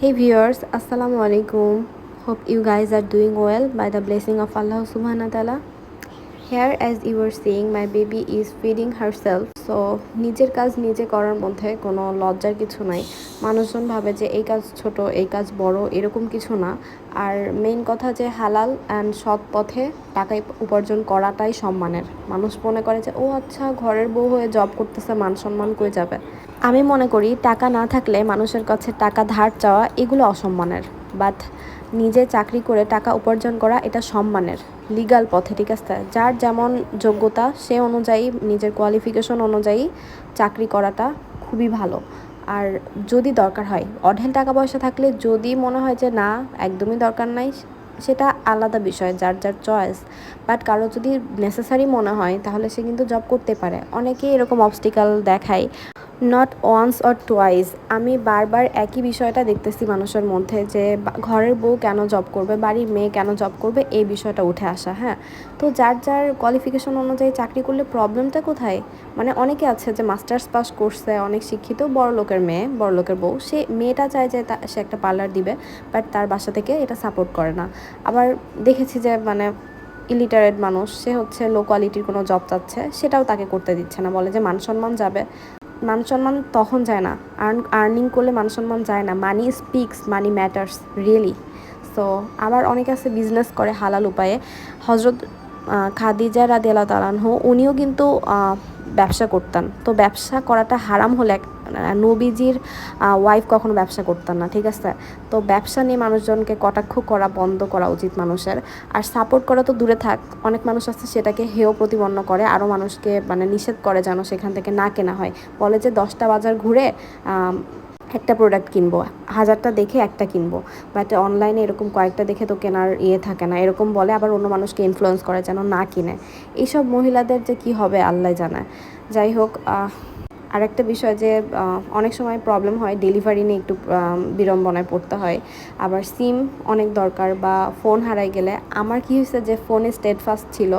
Hey viewers, Assalamu alaikum. Hope you guys are doing well by the blessing of Allah subhanahu wa ta'ala. Here as you were my baby is feeding feeding herself. So, নিজের কাজ নিজে করার মধ্যে কোনো লজ্জার কিছু নাই। মানুষজন ভাবে যে, এই কাজ ছোট, এই কাজ বড়, এরকম কিছু না। আর মেইন কথা যে, হালাল অ্যান্ড সৎ পথে টাকা উপার্জন করাটাই সম্মানের। মানুষ মনে করে যে, ও আচ্ছা ঘরের বউ হয়ে জব করতেছে, মান সম্মান কই যাবে? আমি মনে করি, টাকা না থাকলে মানুষের কাছে টাকা ধার চাওয়া, এগুলো অসম্মানের। বাট নিজে চাকরি করে টাকা উপার্জন করা এটা সম্মানের লিগাল পথে, ঠিক আছে? যার যেমন যোগ্যতা, সে অনুযায়ী, নিজের কোয়ালিফিকেশন অনুযায়ী চাকরি করাটা খুবই ভালো। আর যদি দরকার হয়, অঢেল টাকা পয়সা থাকলে যদি মনে হয় যে না, একদমই দরকার নাই, সেটা আলাদা বিষয়, যার যার চয়েস বাট কারও যদি নেসেসারি মনে হয়, তাহলে সে কিন্তু জব করতে পারে। অনেকেই এরকম অবস্টিকাল দেখায়। নট ওয়ান্স অর টোয়াইস আমি বারবার একই বিষয়টা দেখতেছি মানুষের মধ্যে যে ঘরের বউ কেন জব করবে, বাড়ির মেয়ে কেন জব করবে, এই বিষয়টা উঠে আসা হ্যাঁ? তো যার যার কোয়ালিফিকেশন অনুযায়ী চাকরি করলে প্রবলেমটা কোথায়? মানে অনেকে আছে যে মাস্টার্স পাস করছে, অনেক শিক্ষিত, বড় লোকের মেয়ে, বড় লোকের বউ। সে মেয়েটা চায় যে সে একটা পার্লার দিবে বাট তার বাসা থেকে এটা সাপোর্ট করে না। আবার দেখেছি যে মানে ইলিটারেট মানুষ, সে হচ্ছে লো কোয়ালিটির কোনো জব চাচ্ছে, সেটাও তাকে করতে দিচ্ছে না। বলে যে মান সম্মান যাবে। মান সম্মান তখন যায় না। আর্ন আর্নিং করলে মান সম্মান যায় না। Money speaks money matters really so আবার অনেকে আছে বিজনেস করে হালাল উপায়ে। হজরত খাদিজা রাদি আল্লাহ তালানহ উনিও কিন্তু ব্যবসা করতেন। তো ব্যবসা করাটা হারাম হলে নবীজির ওয়াইফ কখনো ব্যবসা করতেন না, ঠিক আছে? তো ব্যবসা নিয়ে মানুষজনকে কটাক্ষ করা, বন্ধ করা উচিত মানুষের। আর সাপোর্ট করা তো দূরে থাক, অনেক মানুষ আছে সেটাকে হেয় প্রতিপন্ন করে আরও মানুষকে মানে নিষেধ করে যেন সেখান থেকে না কেনা হয়। বলে যে দশটা বাজার ঘুরে একটা প্রোডাক্ট কিনবো, হাজারটা দেখে একটা কিনবো বাট অনলাইনে এরকম কয়েকটা দেখে তো কেনার ইয়ে থাকে না, এরকম বলে আবার অন্য মানুষকে ইনফ্লুয়েন্স করে যেন না কিনে। এইসব মহিলাদের যে কি হবে, আল্লাহ জানায় যাই হোক আরেকটা বিষয় যে অনেক সময় প্রবলেম হয় ডেলিভারি নিয়ে একটু বিড়ম্বনায় পড়তে হয়। আবার সিম অনেক দরকার বা ফোন হারাই গেলে। আমার কি হয়েছে যে ফোনে স্টেটফাস্ট ছিল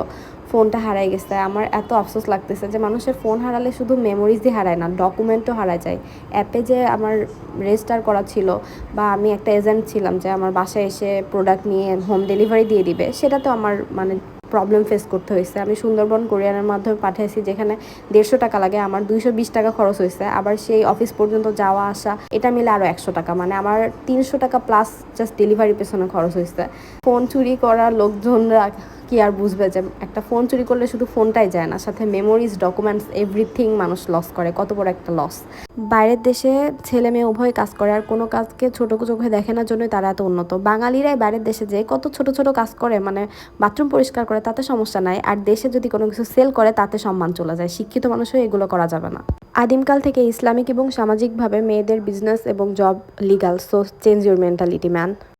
ফোনটা হারাই গেছে। আমার এত আফসোস লাগতেছে যে, মানুষের ফোন হারালে শুধু মেমোরিজই হারায় না ডকুমেন্টও হারায় যায়। অ্যাপে যে আমার রেজিস্টার করা ছিল বা আমি একটা এজেন্ট ছিলাম যে, আমার বাসায় এসে প্রোডাক্ট নিয়ে হোম ডেলিভারি দিয়ে দিবে সেটা তো আমার মানে প্রবলেম ফেস করতে হয়েছে। আমি সুন্দরবন, কোরিয়ানের মাধ্যমে পাঠিয়েছি, যেখানে দেড়শো টাকা লাগে, আমার দুইশো বিশ টাকা খরচ হয়েছে। আবার সেই অফিস পর্যন্ত যাওয়া, আসা, এটা মিলে আরও একশো টাকা। মানে আমার তিনশো টাকা প্লাস জাস্ট ডেলিভারি পেছনে খরচ হয়েছে। ফোন চুরি করা লোকজনরা কি আর বুঝবে যে একটা ফোন চুরি করলে শুধু ফোনটাই যায় না, সাথে মেমোরিজ ডকুমেন্টস এভরিথিং মানুষ লস করে, কত বড় একটা লস বাইরের দেশে ছেলে মেয়ে উভয় কাজ করে, আর কোনো কাজকে ছোট চোখে দেখে না জন্যই তারা এত উন্নত। বাঙালিরাই বাইরের দেশে যে কত ছোট ছোট কাজ করে মানে বাথরুম পরিষ্কার করে, তাতে সমস্যা নাই। আর দেশে যদি কোনো কিছু সেল করে, তাতে সম্মান চলে যায়। শিক্ষিত মানুষও এগুলো করা যাবে না। আদিমকাল থেকে ইসলামিক এবং সামাজিকভাবে মেয়েদের বিজনেস এবং job legal so change your mentality man